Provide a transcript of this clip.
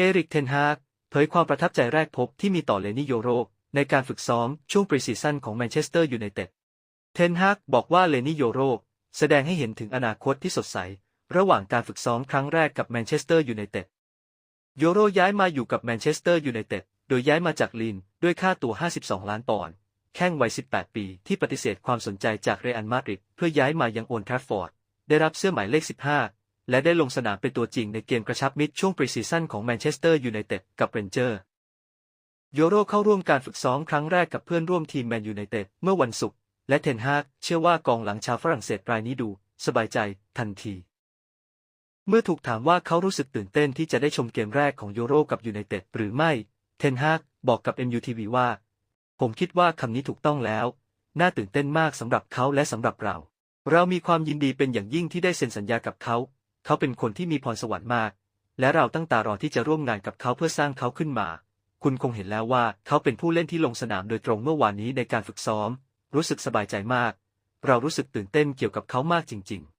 เอริกเทนฮากเผยความประทับใจแรกพบที่มีต่อเลนี่โยโรในการฝึกซ้อมช่วงปรีซีซั่นของแมนเชสเตอร์ยูไนเต็ด เทนฮากบอกว่าเลนี่โยโรแสดงให้เห็นถึงอนาคตที่สดใส ระหว่างการฝึกซ้อมครั้งแรกกับแมนเชสเตอร์ยูไนเต็ด โยโรย้ายมาอยู่กับแมนเชสเตอร์ยูไนเต็ดโดยย้ายมาจากลีนด้วยค่าตัว 52 ล้านปอนด์ แข้งวัย 18 ปีที่ปฏิเสธความสนใจจากเรอัลมาดริดเพื่อย้ายมายังโอนทราฟฟอร์ด ได้รับเสื้อหมายเลข 15 และได้ลงสนามเป็นตัวจริงในเกมกระชับมิตรช่วงปรีซีซั่นของแมนเชสเตอร์ยูไนเต็ดกับเรนเจอร์โยโรเข้าร่วมการฝึกซ้อมครั้งแรกกับเพื่อนร่วมทีมแมนยูไนเต็ดเมื่อวันศุกร์และเทนฮากเชื่อว่ากองหลังชาวฝรั่งเศสรายนี้ดู สบายใจทันที เมื่อถูกถามว่าเขารู้สึกตื่นเต้นที่จะได้ชมเกมแรกของโยโรกับยูไนเต็ดหรือไม่ เทนฮากบอกกับ MUTV ว่า ผมคิดว่าคำนี้ถูกต้องแล้ว น่าตื่นเต้นมากสำหรับเขาและสำหรับเรา เรามีความยินดีเป็นอย่างยิ่งที่ได้เซ็นสัญญากับเขา เขาเป็นคนที่มีพรสวรรค์มาก และเราตั้งตารอที่จะร่วมงานกับเขาเพื่อสร้างเขาขึ้นมา คุณคงเห็นแล้วว่าเขาเป็นผู้เล่นที่ลงสนามโดยตรงเมื่อวานนี้ในการฝึกซ้อม รู้สึกสบายใจมาก เรารู้สึกตื่นเต้นเกี่ยวกับเขามากจริง ๆ